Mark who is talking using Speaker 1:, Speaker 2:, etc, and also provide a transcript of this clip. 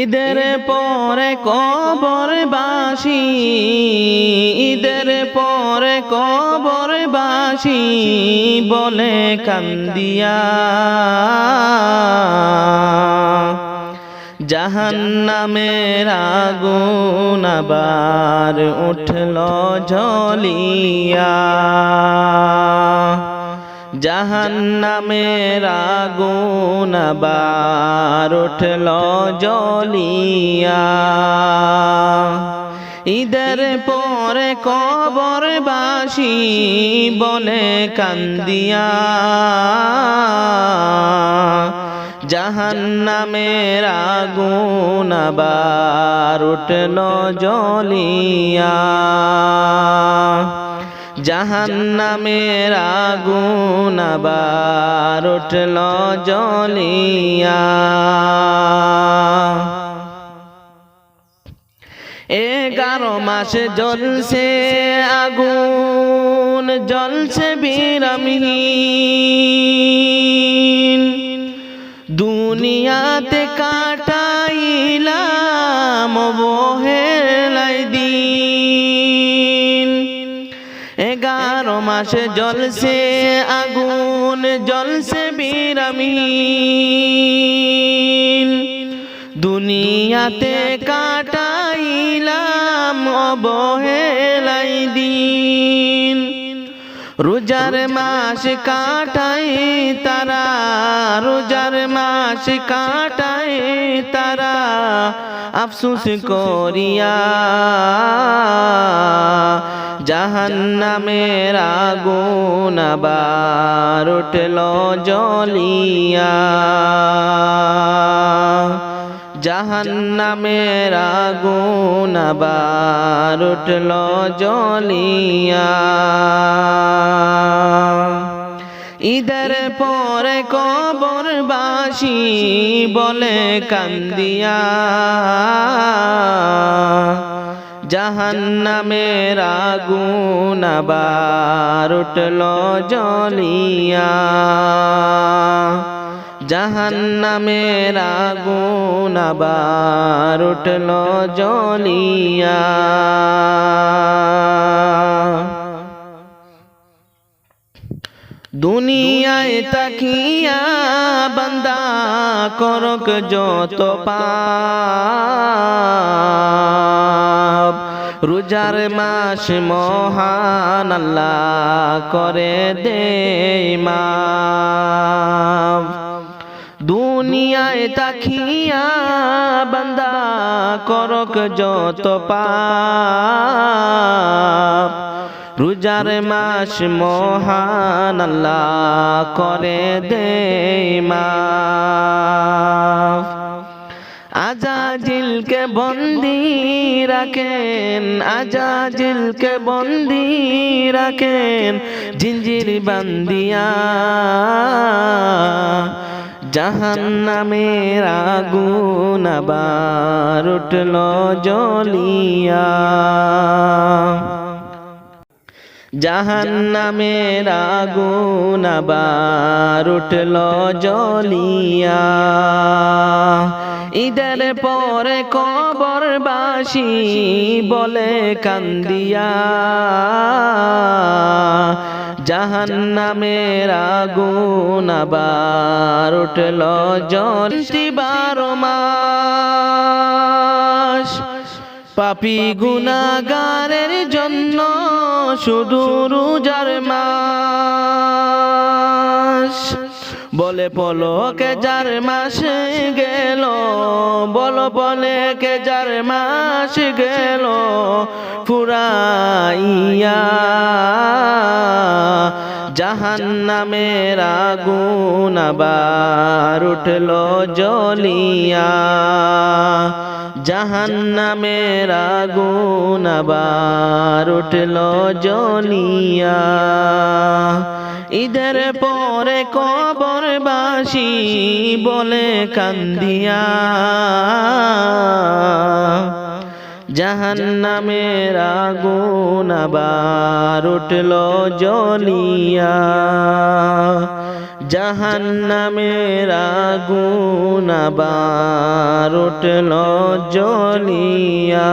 Speaker 1: ঈদের পরে কবর বাসি ঈদের পরে কবর বাসি বলে কান্দিয়া। জাহান্নামের আগুন আবার উঠল ঝলিয়া। জাহান্নামের আগুন আবার উঠল জলিয়া ঈদের পরে কবর বাসি বলে কান্দিয়া। জাহান্নামের আগুন আবার উঠল জলিয়া জাহান্নামের আগুন আবার উঠল জলিয়া এগারো মাস জ্বলছে আগুন, জ্বলছে বিরামহীন দুনিয়াতে কাটাইলাম বহেলাই দিন। এগারো মাসে জলসে আগুন জলসে বিরামীন। দুনিয়াতে কাটাইলাম অবহেলাই দিন। রোজার মাস কাটাই তারা রোজার মাস কাটাই তারা আফসুস করিয়া। জাহান্নামের আগুন আবার উঠল জলিয়া জাহান্নামের আগুন আবার উঠল জলিয়া ঈদের পরে কবর বাসি বলে কান্দিয়া। জাহান্নামের আগুন আবার উঠল জলিয়া জাহান্নামের আগুন আবার উঠল জলিয়া দুনিয়ায় তাকিয়া বান্দা করক যত পাপ। রোজার মাস মহান আল্লাহ করে দে দুনিয়ায় তাকিয়া বান্দা করক যত পাপ। রোজার মাস মহান করে দে মাফ। আজাজিলকে বন্দি রাখেন, আজাজিলকে বন্দি রাখেন, জিঞ্জির বান্দিয়া। জাহান্নামের আগুন আবার উঠল জলিয়া জাহান্নামের আগুন আবার উঠল জলিয়া ঈদের পরে কবর বাসি বলে কান্দিয়া। জাহান্নামের আগুন আবার উঠল জল বারো মাস। পাপি গুনাগারের জন্য শুধু রোজার মাস। বলে বলো কে যার মাস গেল, বলো বলে কে যার মাস গেল, ফুরাইয়া জাহান্নামের আগুন আবার উঠল জলিয়া জাহান্নামের আগুন আবার উঠল জলিয়া ঈদের পরে কবর বাসি বলে কান্দিয়া। জাহান্নামের আগুন আবার উঠল জ্বলিয়া জাহান্নামের আগুন আবার উঠল জ্বলিয়া।